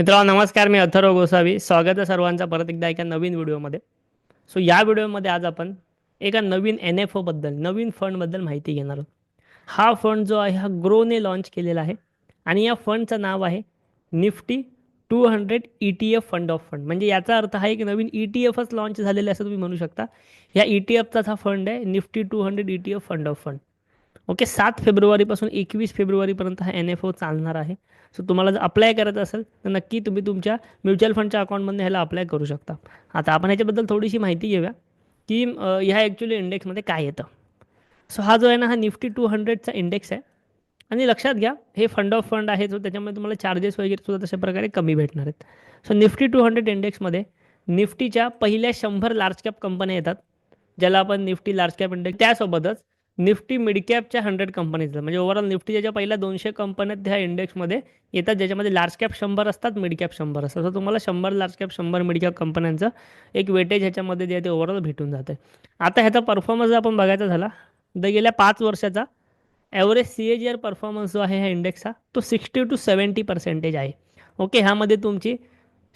मित्रांनो नमस्कार मी अथर्व गोसावी. स्वागत आहे सर्वांचा परत एकदा एका नवीन व्हिडिओमध्ये. सो या व्हिडिओमध्ये आज आपण एका नवीन एन एफ ओबद्दल नवीन फंडबद्दल माहिती घेणार आहोत. हा फंड जो आहे हा ग्रोने लॉन्च केलेला आहे. आणि या फंडचं नाव आहे nifty two hundred E T F fund of fund म्हणजे याचा अर्थ हा एक नवीन ई टी एफच लॉन्च झालेला असं तुम्ही म्हणू शकता. या ई टी एफचाच हा फंड आहे nifty two hundred E T F fund of fund okay सात फेब्रुवारीपासून एकवीस फेब्रुवारीपर्यंत हा एन एफ ओ चालणार आहे. सो तुम्हाला जर अप्लाय करायचं असेल तर नक्की तुम्ही तुमच्या म्युच्युअल फंडच्या अकाउंटमधून ह्याला अप्लाय करू शकता. आता आपण ह्याच्याबद्दल थोडीशी माहिती घेऊया की ह्या ॲक्च्युली इंडेक्समध्ये काय येतं. सो हा जो आहे ना हा निफ्टी टू हंड्रेडचा इंडेक्स आहे. आणि लक्षात घ्या हे फंड ऑफ फंड आहे सो त्याच्यामध्ये तुम्हाला चार्जेस वगैरे सुद्धा तशा प्रकारे कमी भेटणार आहेत. सो निफ्टी टू हंड्रेड इंडेक्समध्ये निफ्टीच्या पहिल्या शंभर लार्ज कॅप कंपन्या येतात ज्याला आपण निफ्टी लार्ज कॅप इंडेक्स त्यासोबतच निफ्टी मिडकॅपच्या हंड्रेड कंपनीजला. म्हणजे ओव्हरऑल निफ्टीच्या ज्या पहिल्या दोनशे कंपन्या आहेत, ह्या इंडेक्समध्ये येतात ज्याच्यामध्ये लार्ज कॅप शंभर असतात मिड कॅप शंभर असतात. तर तुम्हाला शंभर लार्ज कॅप शंभर मिड कॅप कंपन्यांचं एक वेटेज ह्याच्यामध्ये जे आहे ते ओव्हरऑल भेटून जाते आता ह्याचा परफॉर्मन्स आपण बघायचा झाला तर गेल्या पाच वर्षाचा average C A G R performance जो आहे ह्या इंडेक्सचा तो सिक्स्टी टू सेवन्टी पर्सेंटेज आहे. ओके ह्यामध्ये तुमची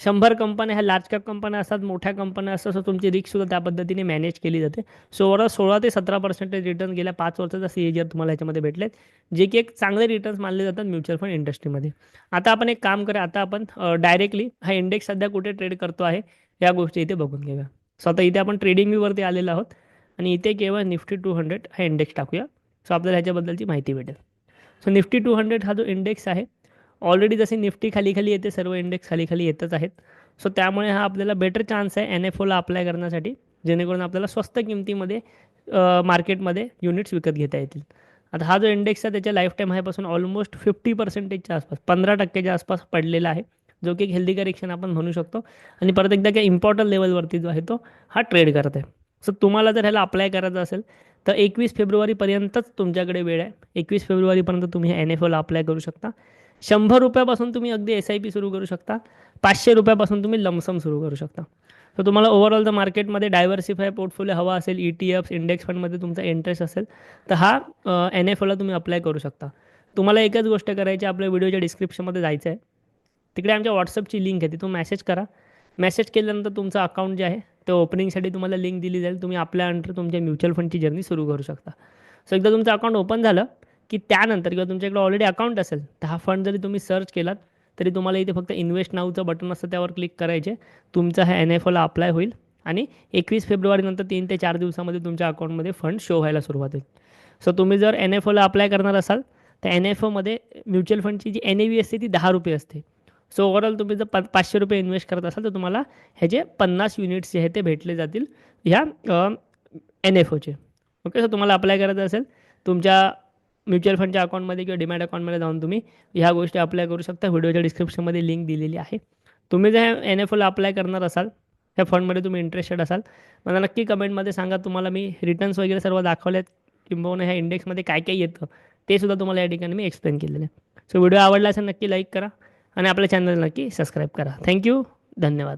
शंभर कंपन्या ह्या लार्ज कॅप कंपन्या असतात मोठ्या कंपन्या असतात सो तुमची रिस्कसुद्धा त्या पद्धतीने मॅनेज केली जाते. सो ओव्हरऑल सोळा ते सतरा पर्सेंटेज रिटर्न गेल्या पाच वर्षाचा सी ए तुम्हाला ह्याच्यामध्ये भेटलेत जे की एक चांगले रिटर्न्स मानले जातात म्युच्युअल फंड इंडस्ट्रीमध्ये आता आपण एक काम करूया आता आपण डायरेक्टली हा इंडेक्स सध्या कुठे ट्रेड करतो आहे या गोष्टी इथे बघून घेऊया. सो आता इथे आपण ट्रेडिंग व्ह्यूवरती आलेलो आहोत आणि इथे केवळ निफ्टी टू हंड्रेड हा इंडेक्स टाकूया. सो आपल्याला ह्याच्याबद्दलची माहिती भेटेल. सो निफ्टी टू हंड्रेड हा जो इंडेक्स आहे ऑलरेडी जसे निफ्टी खाली खाली येते सर्व इंडेक्स खाली खाली येतच आहेत. सो त्यामुळे हा आपल्याला बेटर चान्स आहे एन एफ ओला अप्लाय करण्यासाठी जेणेकरून आपल्याला स्वस्त किमतीमध्ये मार्केटमध्ये युनिट्स विकत घेता येतील. आता हा जो इंडेक्स आहे त्याच्या लाईफ टाईम हायपासून ऑलमोस्ट फिफ्टी पर्सेंटेजच्या आसपास पंधरा टक्क्याच्या आसपास पडलेला आहे. जो की एक हेल्दी करेक्शन आपण म्हणू शकतो. आणि परत एकदा काही इम्पॉर्टंट लेवलवरती जो आहे तो हा ट्रेड करत आहे. सो तुम्हाला जर ह्याला अप्लाय करायचं असेल तर एकवीस फेब्रुवारीपर्यंतच तुमच्याकडे वेळ आहे. एकवीस फेब्रुवारीपर्यंत तुम्ही एन एफ ओला अप्लाय करू शकता. शंभर रुपयापासून तुम्ही अगदी एस आय पी सुरू करू शकता. पाचशे रुपयापासून तुम्ही लमसम सुरू करू शकता. तर तुम्हाला ओव्हरऑल जर मार्केटमध्ये डायव्हर्सिफाय पोर्टफोलिओ हवा असेल ई टी एफ इंडेक्स फंडमध्ये तुमचा इंटरेस्ट असेल तर हा एन एफ ओला तुम्ही अप्लाय करू शकता. तुम्हाला एकच गोष्ट करायची आपल्या व्हिडिओच्या डिस्क्रिप्शनमध्ये जायचं आहे. तिकडे आमच्या व्हॉट्सअपची लिंक आहे तिथून मेसेज करा. मेसेज केल्यानंतर तुमचं अकाउंट जे आहे ते ओपनिंगसाठी तुम्हाला लिंक दिली जाईल. तुम्ही आपल्या अंडर तुमच्या म्युच्युअल फंडची जर्नी सुरू करू शकता. सो एकदा तुमचं अकाउंट ओपन झालं की त्यानंतर किंवा तुमच्याकडे ऑलरेडी अकाउंट असेल तर हा फंड जरी तुम्ही सर्च केलात तरी तुम्हाला इथे फक्त इन्व्हेस्ट नावचं बटन असतं त्यावर क्लिक करायचे. तुमचा हा एन एफ ओला अप्लाय होईल आणि एकवीस फेब्रुवारीनंतर तीन ते चार दिवसामध्ये तुमच्या अकाउंटमध्ये फंड शो व्हायला सुरुवात होईल. सो तुम्ही जर एन एफ ओला अप्लाय करणार असाल तर एन एफ ओमध्ये म्युच्युअल फंडची जी एन ए व्ही असते ती दहा रुपये असते. सो ओव्हरऑल तुम्ही जर प पाचशे रुपये इन्व्हेस्ट करत असाल तर तुम्हाला ह्याचे पन्नास युनिट्स जे आहे ते भेटले जातील ह्या एन एफ ओचे ओके सो तुम्हाला अप्लाय करायचं असेल तुमच्या म्युच्युअल फंडच्या अकाउंटमध्ये किंवा डिमॅट अकाउंटमध्ये जाऊन तुम्ही ह्या गोष्टी अप्लाय करू शकता. व्हिडिओच्या डिस्क्रिप्शनमध्ये लिंक दिलेली आहे. तुम्ही जर एन एफ ओला अप्लाय करणार असाल ह्या फंडमध्ये तुम्ही इंटरेस्टेड असाल मला नक्की कमेंटमध्ये सांगा. तुम्हाला मी रिटर्न्स वगैरे सर्व दाखवलेत किंबहुना ह्या इंडेक्समध्ये काय काय येतं ते सुद्धा तुम्हाला या ठिकाणी मी एक्सप्लेन केलेलं आहे. सो व्हिडिओ आवडला असेल नक्की लाईक करा आणि आपल्या चॅनल नक्की सबस्क्राईब करा. थँक्यू धन्यवाद.